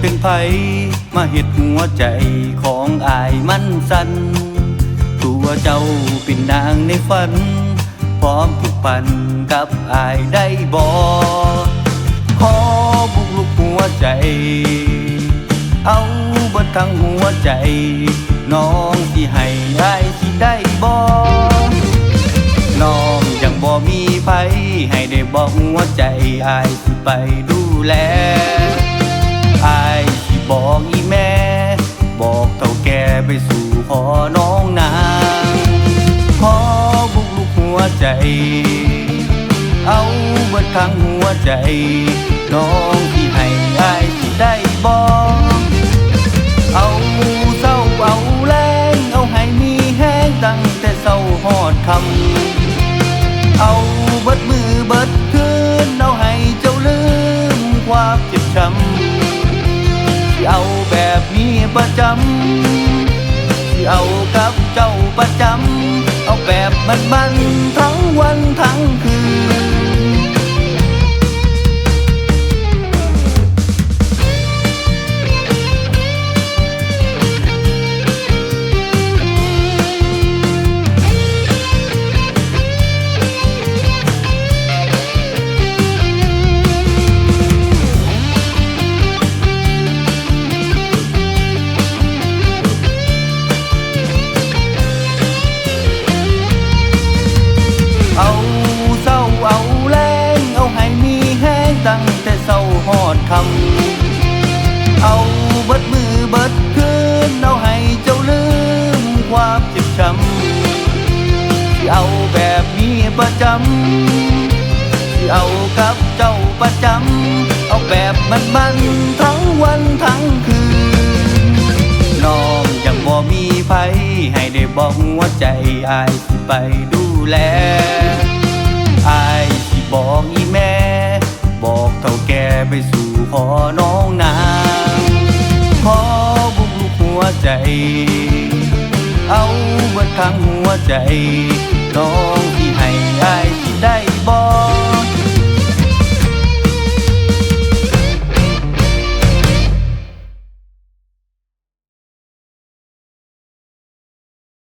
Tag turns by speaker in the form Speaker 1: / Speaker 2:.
Speaker 1: เป็นไฟมาเห็ดหัวใจของอายมันสัน ตัวเจ้าเป็นนางในฝัน พร้อมผูกพันกับอายได้บอขอบุกลุกหัวใจ เอาบิดทั้งหัวใจ น้องที่ให้อายที่ได้บอน้องยังบ่มีไผให้ได้บอกหัวใจอายสิไปดูแล อายสิบอกอีแม่ บอกเต่าแก่ไปสู่ขอน้องนางขอบุกลุกหัวใจ เอาเบิดทั้งหัวใจน้อง ประจำเอาแบบมันมันทั้งวัน คำเอาเบิดมือเบิดคืนเอาให้เจ้าลืมความเจ็บช้ำที่เอาแบบนี้ประจำที่เอากับเจ้าประจำเอาแบบมันมันทั้งวันทั้งคืนน้องยังบ่มีไผให้ได้บอกหัวใจอายสิไปดูแลอายสิบอกอีแม่บอกเท่าแก่ไปสู่ ขอน้องนางขอบุกหัวใจ เอาเบิดทั้งหัวใจ น้องที่ให้